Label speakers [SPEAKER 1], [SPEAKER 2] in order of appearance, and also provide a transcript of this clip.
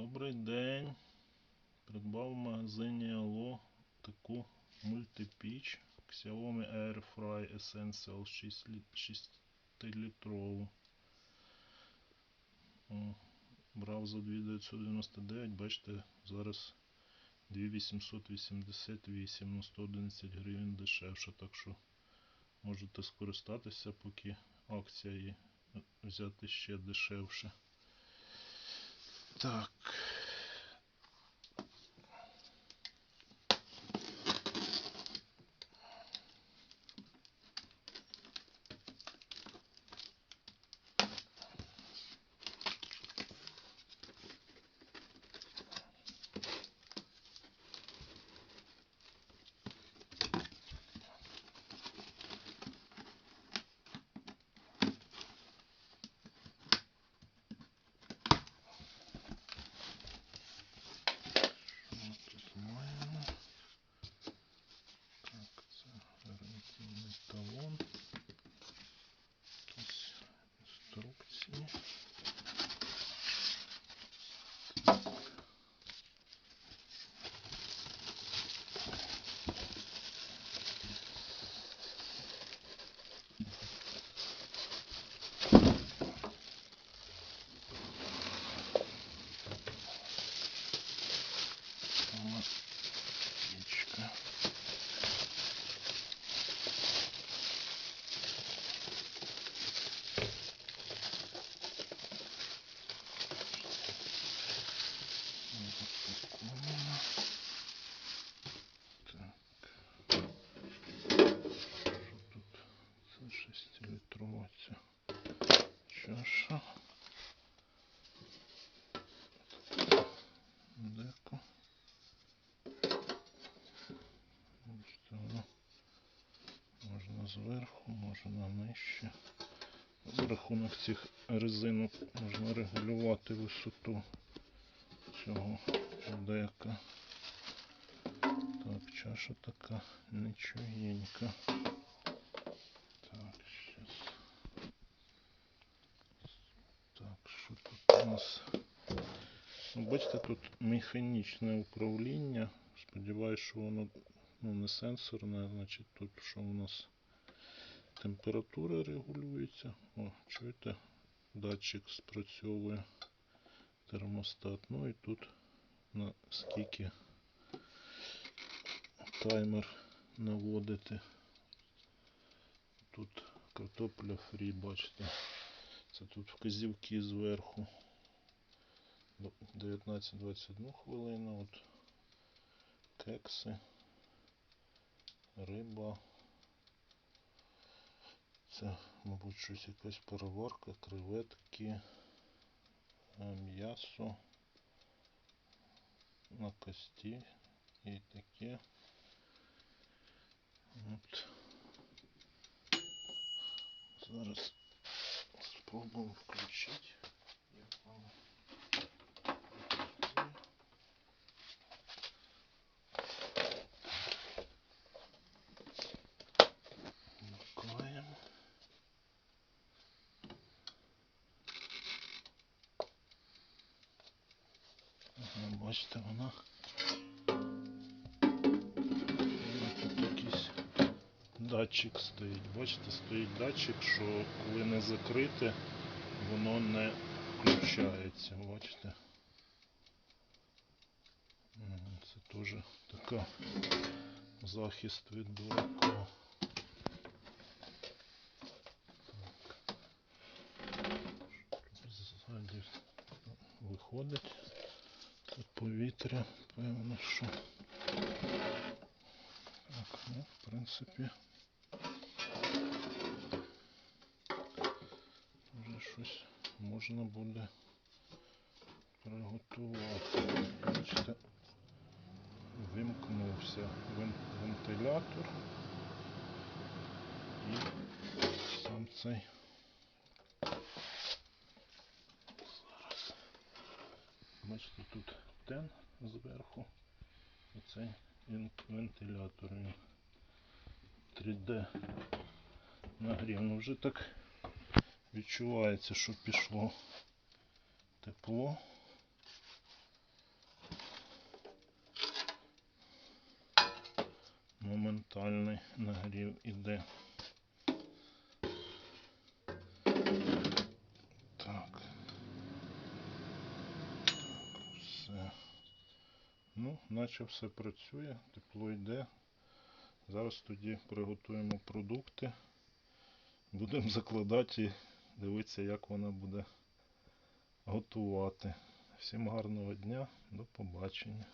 [SPEAKER 1] Добрий день. Придбав в магазині Allo таку мультипіч Xiaomi Airfry Essential 6, літ- 6 літрову. О, Брав за 2999, бачите, зараз 2888, ну 111 гривень дешевше, так що можете скористатися, поки акція є, взяти ще дешевше. Так. Що ми тут маємо? Так, це гарантійний талон. Якісь інструкції. Сама печка. Упаковано. Так. Що тут? Це 6 літрова ця чаша. Деко. Бачите, воно можна зверху, можна нижче. За рахунок цих резинок можна регулювати висоту цього дека. Так, чаша така нічогенька. Так, щас. Так, що тут у нас? Ну, Бачите, тут механічне управління. Сподіваюсь, що воно ну, не сенсорне, значить тут що у нас температура регулюється. О, чуєте? Датчик спрацьовує термостат. Ну і тут на скільки таймер наводити. Тут картопля фрі, бачите. Це тут вказівки зверху. До 19-21 хвилину. От кекси, риба. Це, мабуть, щось якась переварка, креветки, е, м'ясо на кості і таке. От. Зараз спробуємо включити. Як воно працює. Вмикаємо. Ага, бачите, вона. Якийсь датчик стоїть. Бачите, стоїть датчик, що коли не закрите, воно не включається. Бачите? Це теж така захист від дурака. Виходить. Повітря, певно, що. Так, ну, в принципі. Вже щось можна буде приготувати. Бачите, вимкнувся вентилятор і сам цей. Бачите, тут грантен зверху. Оцей вентилятор. 3D нагрів. Ну вже так відчувається, що пішло тепло. Моментальний нагрів іде. Ну, наче все працює, тепло йде. Зараз тоді приготуємо продукти. Будемо закладати і дивитися, як вона буде готувати. Всім гарного дня, до побачення.